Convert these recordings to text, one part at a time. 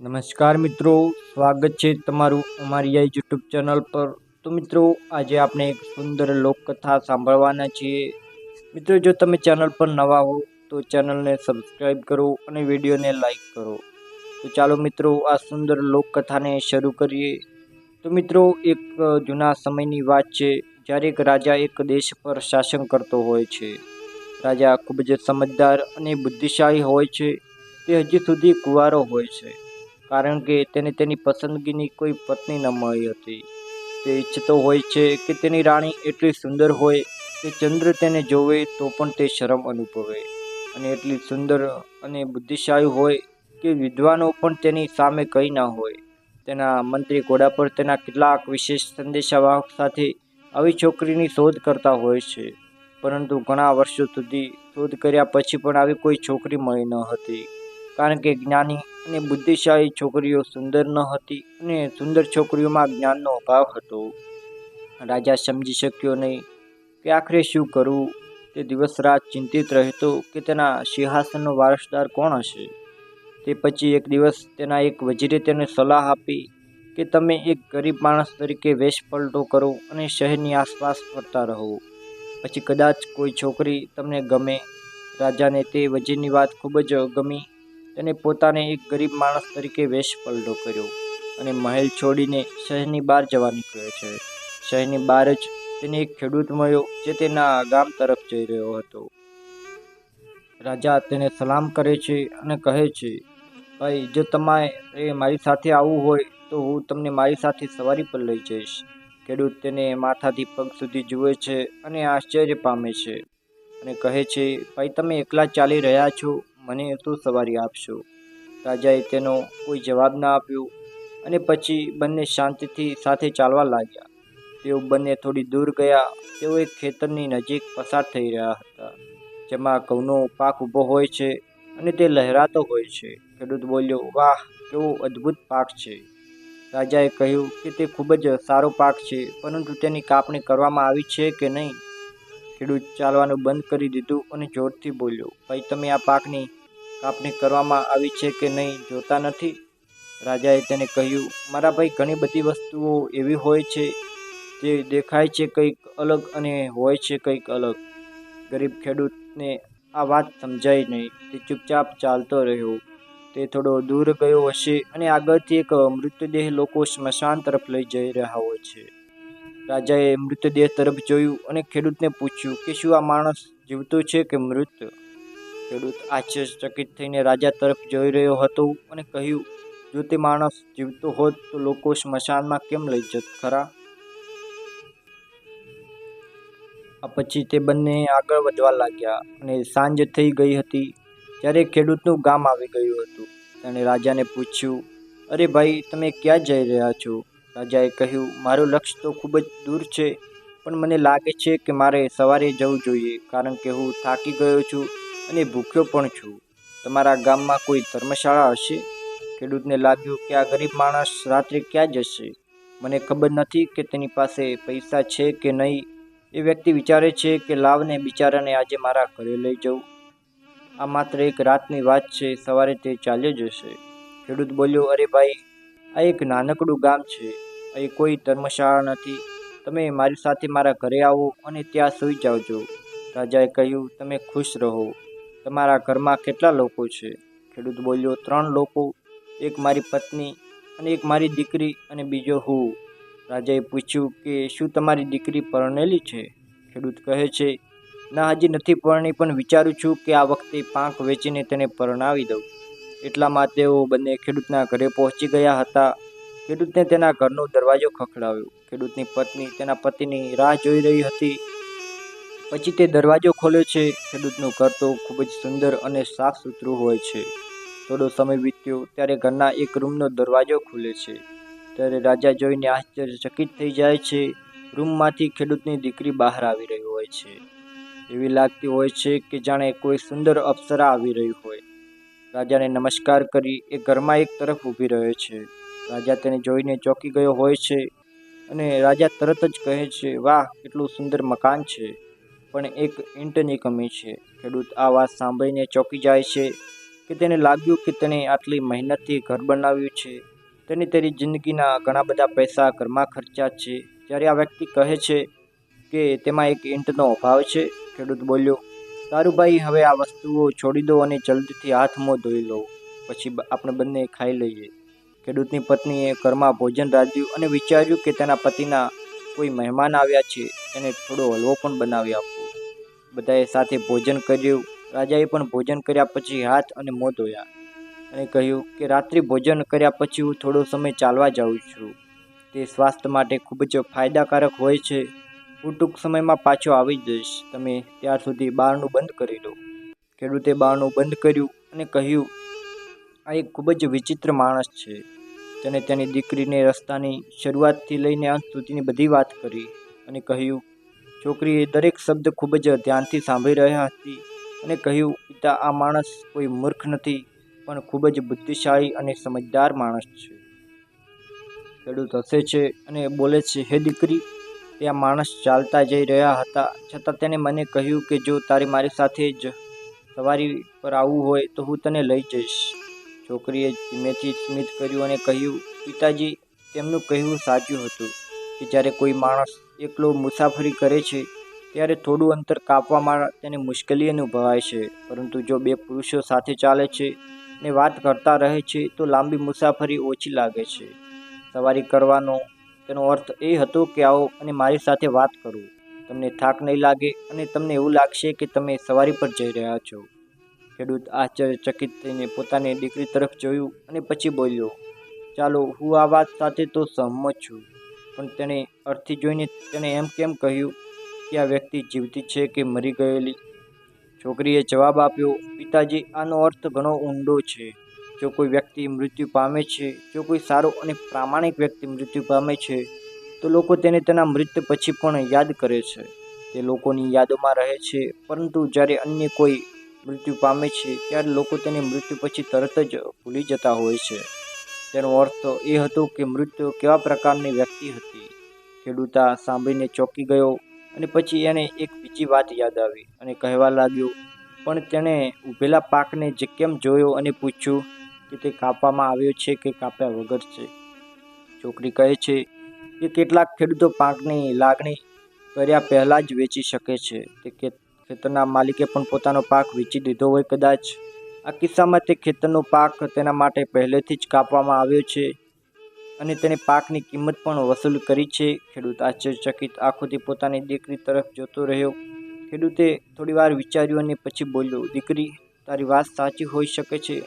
નમસ્કાર મિત્રો, સ્વાગત છે તમારું અમારી આ યુટ્યુબ ચેનલ પર. તો મિત્રો, આજે આપણે એક સુંદર લોકકથા સાંભળવાના છીએ. મિત્રો, જો તમે ચેનલ પર નવા હો, તો ચેનલને સબસ્ક્રાઈબ કરો અને વિડીયોને લાઈક કરો. તો ચાલો મિત્રો, આ સુંદર લોકકથાને શરૂ કરીએ. તો મિત્રો, એક જૂના સમયની વાત છે, જ્યારે એક રાજા એક દેશ પર શાસન કરતો હોય છે. રાજા ખૂબ જ સમજદાર અને બુદ્ધિશાળી હોય છે. તે હજી સુધી કુવારો હોય છે. કારણ કે તેને તેની પસંદગીની કોઈ પત્ની ન મળી હતી. તે ઈચ્છતો હોય છે કે તેની રાણી એટલી સુંદર હોય કે ચંદ્ર તેને જોવે તો પણ તે શરમ અનુભવે. અને એટલી સુંદર અને બુદ્ધિશાળી હોય કે વિદ્વાનો પણ તેની સામે કંઈ ના હોય. તેના મંત્રી ઘોડા પર તેના કેટલાક વિશેષ સંદેશાવાહક સાથે આવી છોકરીની શોધ કરતા હોય છે. પરંતુ ઘણા વર્ષો સુધી શોધ કર્યા પછી પણ આવી કોઈ છોકરી મળી ન હતી. કારણ કે જ્ઞાની અને બુદ્ધિશાળી છોકરીઓ સુંદર ન હતી અને સુંદર છોકરીઓમાં જ્ઞાનનો અભાવ હતો. રાજા સમજી શક્યો નહીં કે આખરે શું કરવું? તે દિવસ રાત ચિંતિત રહેતો કે તેના સિંહાસનનો વારસદાર કોણ હશે? તે પછી એક દિવસ તેના એક વજીરે તેને સલાહ આપી કે તમે એક ગરીબ માણસ તરીકે વેશ પલટો કરો અને શહેરની આસપાસ ફરતા રહો. પછી કદાચ કોઈ છોકરી તમને ગમે. રાજાને તે વજીરની વાત ખૂબ જ ગમી. તેને પોતાને એક ગરીબ માણસ તરીકે વેશ પલટો કર્યો અને મહેલ છોડીને શહેરની બહાર જવા નીકળ્યો છે. શહેરની બહાર જ તેને એક ખેડૂત મળ્યો જે તેના ગામ તરફ જઈ રહ્યો હતો. રાજા તેને સલામ કરે છે અને કહે છે, ભાઈ, જો તમારે મારી સાથે આવવું હોય તો હું તમને મારી સાથે સવારી પર લઈ જઈશ. ખેડૂત તેને માથાથી પગ સુધી જુએ છે અને આશ્ચર્ય પામે છે અને કહે છે, ભાઈ, તમે એકલા ચાલી રહ્યા છો મને શું સવારી આપશો. રાજાએ તેનો કોઈ જવાબ ના આપ્યો અને પછી બંને શાંતિથી સાથે ચાલવા લાગ્યા. તેઓ બંને થોડી દૂર ગયા. તેઓ એક ખેતરની નજીક પસાર થઈ રહ્યા હતા, જેમાં ઘઉંનો પાક ઊભો હોય છે અને તે લહેરાતો હોય છે. ખેડૂત બોલ્યો, વાહ, કેવો અદ્ભુત પાક છે. રાજાએ કહ્યું કે તે ખૂબ જ સારો પાક છે, પરંતુ તેની કાપણી કરવામાં આવી છે કે નહીં? ખેડૂત ચાલવાનું બંધ કરી દીધું અને જોરથી બોલ્યો, ભાઈ, તમે આ પાકની કાપણી કરવામાં આવી છે કે નહીં, જોતા નથી. રાજાએ તેને કહ્યું, મારા ભાઈ, ઘણી બધી વસ્તુઓ એવી હોય છે જે દેખાય છે કંઈક અલગ અને હોય છે કંઈક અલગ. ગરીબ ખેડૂતને આ વાત સમજાઈ નહીં. તે ચૂપચાપ ચાલતો રહ્યો. તે થોડો દૂર ગયો હશે અને આગળથી એક મૃતદેહ લોકો સ્મશાન તરફ લઈ જઈ રહ્યા હોય છે. રાજાએ મૃતદેહ તરફ જોયું અને ખેડૂતને પૂછ્યું કે શું આ માણસ જીવતો છે કે મૃત? ખેડૂત આશ્ચર્યચકિત થઈને રાજા તરફ જોઈ રહ્યો હતો અને કહ્યું, જો તે માણસ જીવતો હોત તો લોકો સ્મશાનમાં કેમ લઈ જત ખરા? આ પછી તે બંને આગળ વધવા લાગ્યા અને સાંજ થઈ ગઈ હતી ત્યારે ખેડૂતનું ગામ આવી ગયું હતું. તેણે રાજાને પૂછ્યું, અરે ભાઈ, તમે ક્યાં જઈ રહ્યા છો? રાજાએ કહ્યું, મારું લક્ષ્ય તો ખૂબ જ દૂર છે, પણ મને લાગે છે કે મારે સવારે જવું જોઈએ, કારણ કે હું થાકી ગયો છું અને ભૂખ્યો પણ છું. તમારા ગામમાં કોઈ ધર્મશાળા હશે? ખેડૂતને લાગ્યું કે આ ગરીબ માણસ રાત્રે ક્યાં જશે? મને ખબર નથી કે તેની પાસે પૈસા છે કે નહીં. એ વ્યક્તિ વિચારે છે કે લાવને બિચારાને આજે મારા ઘરે લઈ જવું આ માત્ર એક રાતની વાત છે, સવારે તે ચાલ્યો જશે. ખેડૂત બોલ્યો, અરે ભાઈ, આ એક નાનકડું ગામ છે. અહીં કોઈ ધર્મશાળા નથી. તમે મારી સાથે મારા ઘરે આવો અને ત્યાં સૂઈ જાવજો. રાજાએ કહ્યું, તમે ખુશ રહો. તમારા ઘરમાં કેટલા લોકો છે? ખેડૂત બોલ્યો, ત્રણ લોકો. એક મારી પત્ની અને એક મારી દીકરી અને બીજો હું. રાજાએ પૂછ્યું કે, શું તમારી દીકરી પરણેલી છે? ખેડૂત કહે છે, ના, હજી નથી પરણી, પણ વિચારું છું કે આ વખતે પાંખ વેચીને તેને પરણાવી દઉં. એટલામાં તેઓ બંને ખેડૂતના ઘરે પહોંચી ગયા હતા. ખેડૂતને તેના ઘરનો દરવાજો ખખડાવ્યો ખેડૂતની પત્ની તેના પતિની રાહ જોઈ રહી હતી. પછી તે દરવાજો ખોલે છે. ખેડૂતનું ઘર તો ખૂબ જ સુંદર અને સાફ સુથરું હોય છે. થોડો સમય વીત્યો ત્યારે ઘરના એક રૂમનો દરવાજો ખુલે છે. ત્યારે રાજા જોઈને આશ્ચર્યચકિત થઈ જાય છે. રૂમમાંથી ખેડૂતની દીકરી બહાર આવી રહી હોય છે. એવી લાગતી હોય છે કે જાણે કોઈ સુંદર અપ્સરા આવી રહી હોય. રાજાને નમસ્કાર કરી એ ઘરમાં એક તરફ ઊભી રહે છે. રાજા તેને જોઈને ચોંકી ગયો હોય છે અને રાજા તરત જ કહે છે, વાહ, કેટલું સુંદર મકાન છે. પણ એક ઈંટની કમી છે. ખેડૂત આ વાત સાંભળીને ચોંકી જાય છે કે તેને લાગ્યું કે તેણે આટલી મહેનતથી ઘર બનાવ્યું છે. તેની તેની જિંદગીના ઘણા બધા પૈસા ઘરમાં ખર્ચા છે. જ્યારે આ વ્યક્તિ કહે છે કે તેમાં એક ઈંટનો અભાવ છે, ખેડૂત બોલ્યો ભાઈ હવે આ વસ્તુઓ છોડી દો અને જલ્દીથી હાથ મોં ધોઈ લો. પછી આપણે બંને ખાઈ લઈએ. ખેડૂતની પત્નીએ ઘરમાં ભોજન રાંધ્યું અને વિચાર્યું કે તેના પતિના કોઈ મહેમાન આવ્યા છે. તેને થોડો હલવો પણ બનાવી આપવો બધાએ સાથે ભોજન કર્યું. રાજાએ પણ ભોજન કર્યા પછી હાથ અને મોં ધોયા અને કહ્યું કે, રાત્રિ ભોજન કર્યા પછી હું થોડો સમય ચાલવા જાઉં છું. તે સ્વાસ્થ્ય માટે ખૂબ જ ફાયદાકારક હોય છે. હું ટૂંક સમયમાં પાછો આવી જઈશ. તમે ત્યાર સુધી બારણું બંધ કરી દો ખેડૂતે બારણું બંધ કર્યું અને કહ્યું, આ એક ખૂબ જ વિચિત્ર માણસ છે. તેને તેની દીકરીને રસ્તાની શરૂઆતથી લઈને અંત સુધીની બધી વાત કરી અને કહ્યું છોકરીએ દરેક શબ્દ ખૂબ જ ધ્યાનથી સાંભળી રહ્યા હતી અને કહ્યું, પિતા, આ માણસ કોઈ મૂર્ખ નથી, પણ ખૂબ જ બુદ્ધિશાળી અને સમજદાર માણસ છે. ખેડૂત હસે છે અને બોલે છે, હે દીકરી, ત્યાં માણસ ચાલતા જઈ રહ્યા હતા. છતાં તેને મને કહ્યું કે જો તારે મારી સાથે જ સવારી પર આવવું હોય તો હું તને લઈ જઈશ. છોકરીએ ધીમેથી સ્મિત કર્યું અને કહ્યું, પિતાજી, તેમનું કહેવું સાચું હતું કે જ્યારે કોઈ માણસ એકલો મુસાફરી કરે છે, ત્યારે થોડું અંતર કાપવામાં તેને મુશ્કેલી અનુભવાય છે. પરંતુ જો બે પુરુષો સાથે ચાલે છે ને વાત કરતા રહે છે, તો લાંબી મુસાફરી ઓછી લાગે છે. સવારી કરવાનો તેનો અર્થ એ હતો કે આવો અને મારી સાથે વાત કરો. તમને થાક નહીં લાગે અને તમને એવું લાગશે કે તમે સવારી પર જઈ રહ્યા છો. ખેડૂત આશ્ચર્યચકિત થઈને પોતાની દીકરી તરફ જોયું અને પછી બોલ્યો, ચાલો, હું આ વાત સાથે તો સહમત છું. પણ તેણે અર્થી જોઈને તેણે એમ કેમ કહ્યું કે આ વ્યક્તિ જીવતી છે કે મરી ગયેલી? છોકરીએ જવાબ આપ્યો, પિતાજી, આનો અર્થ ઘણો ઊંડો છે. જો કોઈ વ્યક્તિ મૃત્યુ પામે છે, જો કોઈ સારો અને પ્રામાણિક વ્યક્તિ મૃત્યુ પામે છે, તો લોકો તેને તેના મૃત્યુ પછી પણ યાદ કરે છે. તે લોકોની યાદોમાં રહે છે, પરંતુ જ્યારે અન્ય કોઈ મૃત્યુ પામે છે, ત્યારે લોકો તેને મૃત્યુ પછી તરત જ ભૂલી જતા હોય છે. તેનો અર્થ એ હતો કે મૃત્યુ કેવા પ્રકારની વ્યક્તિ હતી? ખેડૂતા સાંભળીને ચોંકી ગયો અને પછી એને એક બીજી વાત યાદ આવી અને કહેવા લાગ્યો, પણ તેણે ઊભેલા પાકને જે કેમ જોયો અને પૂછ્યું કે તે કાપવામાં આવ્યો છે કે કાપ્યા વગર છે? છોકરી કહે છે કે કેટલાક ખેડૂતો પાકની લાગણી કર્યા પહેલાં જ વેચી શકે છે. તે ખેતરના માલિકે પણ પોતાનો પાક વેચી દીધો હોય કદાચ. આ કિસ્સામાં તે ખેતરનો પાક તેના માટે પહેલેથી જ કાપવામાં આવ્યો છે અને તેને પાકની કિંમત પણ વસૂલ કરી છે. ખેડૂત આશ્ચર્યચકિત આંખોથી પોતાની દીકરી તરફ જોતો રહ્યો. ખેડૂતે થોડીવાર વિચાર્યું અને પછી બોલ્યો, દીકરી, તારી વાત સાચી હોઈ શકે છે,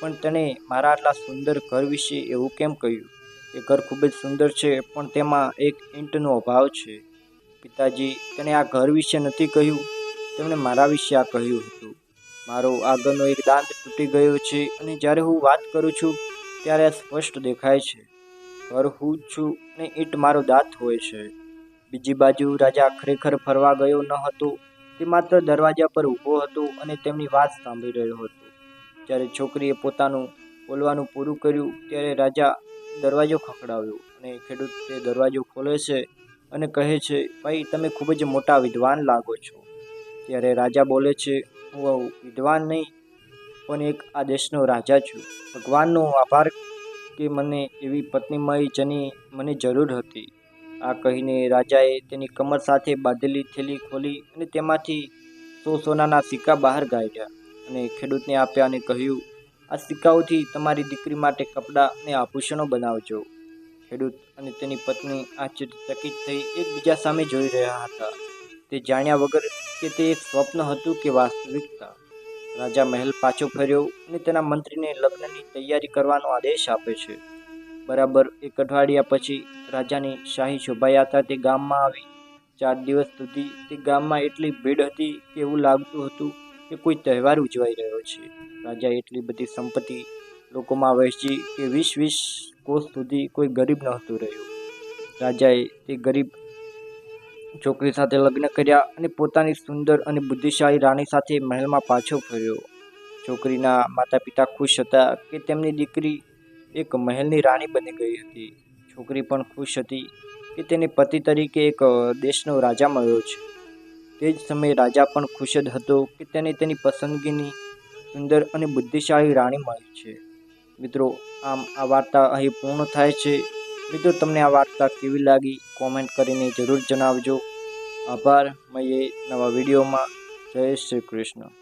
પણ તેણે મારા આટલા સુંદર ઘર વિશે એવું કેમ કહ્યું? એ ઘર ખૂબ જ સુંદર છે, પણ તેમાં એક ઈંટનો અભાવ છે. પિતાજી તેણે આ ઘર વિશે નથી કહ્યું? તેમણે મારા વિશે આ કહ્યું હતું. મારો આગળનો એક દાંત તૂટી ગયો છે અને જ્યારે હું વાત કરું છું, ત્યારે આ સ્પષ્ટ દેખાય છે. ઘર હું છું અને ઈંટ મારો દાંત હોય છે. બીજી બાજુ રાજા ખરેખર ફરવા ગયો ન હતો, તે માત્ર દરવાજા પર ઊભો હતો અને તેમની વાત સાંભળી રહ્યો હતો. જ્યારે છોકરીએ પોતાનું બોલવાનું પૂરું કર્યું, ત્યારે રાજા દરવાજો ખખડાવ્યો અને ખેડૂત તે દરવાજો ખોલે છે અને કહે છે, ભાઈ, તમે ખૂબ જ મોટા વિદ્વાન લાગો છો. ત્યારે રાજા બોલે છે હું વિદ્વાન નહીં, પણ એક આ દેશનો રાજા છું. ભગવાનનો આભાર કે મને એવી પત્ની મળી મને જરૂર હતી. આ કહીને રાજાએ તેની કમર સાથે બાંધેલી થેલી ખોલી અને તેમાંથી સો સોનાના સિક્કા બહાર કાઢ્યા અને ખેડૂતને આપ્યા અને કહ્યું, આ સિક્કાઓથી તમારી દીકરી માટે કપડાં અને આભૂષણો બનાવજો. ખેડૂત અને તેની પત્ની આશ્ચર્યચકિત થઈ એકબીજા સામે જોઈ રહ્યા હતા. તે જાણ્યા વગર કે તે એક સ્વપ્ન હતું કે વાસ્તવિકતા રાજા મહેલ પાછો ફર્યો અને તેના મંત્રીને લગ્નની તૈયારી કરવાનો આદેશ આપે છે. બરાબર એક અઠવાડિયા પછી રાજાની શાહી શોભાયાત્રા તે ગામમાં આવી. ચાર દિવસ સુધી તે ગામમાં એટલી ભીડ હતી કે એવું લાગતું હતું કે કોઈ તહેવાર ઉજવાઈ રહ્યો છે. રાજાએ એટલી બધી સંપત્તિ લોકોમાં વહેંચી કે વીસ વીસ કોષ સુધી કોઈ ગરીબ નહોતું રહ્યું. રાજાએ તે ગરીબ છોકરી સાથે લગ્ન કર્યા અને પોતાની સુંદર અને બુદ્ધિશાળી રાણી સાથે મહેલમાં પાછો ફર્યો. છોકરીના માતા પિતા ખુશ હતા કે તેમની દીકરી એક મહેલની રાણી બની ગઈ હતી. છોકરી પણ ખુશ હતી કે તેને પતિ તરીકે એક દેશનો રાજા મળ્યો છે. તે જ સમયે રાજા પણ ખુશ જ હતો કે તેને તેની પસંદગીની સુંદર અને બુદ્ધિશાળી રાણી મળી છે. મિત્રો, આમ આ વાર્તા અહીં પૂર્ણ થાય છે. મિત્રો, તમને આ વાર્તા કેવી લાગી? કોમેન્ટ કરીને જરૂર જણાવજો. આભાર. મળીએ નવા વિડીયોમાં. જય શ્રી કૃષ્ણ.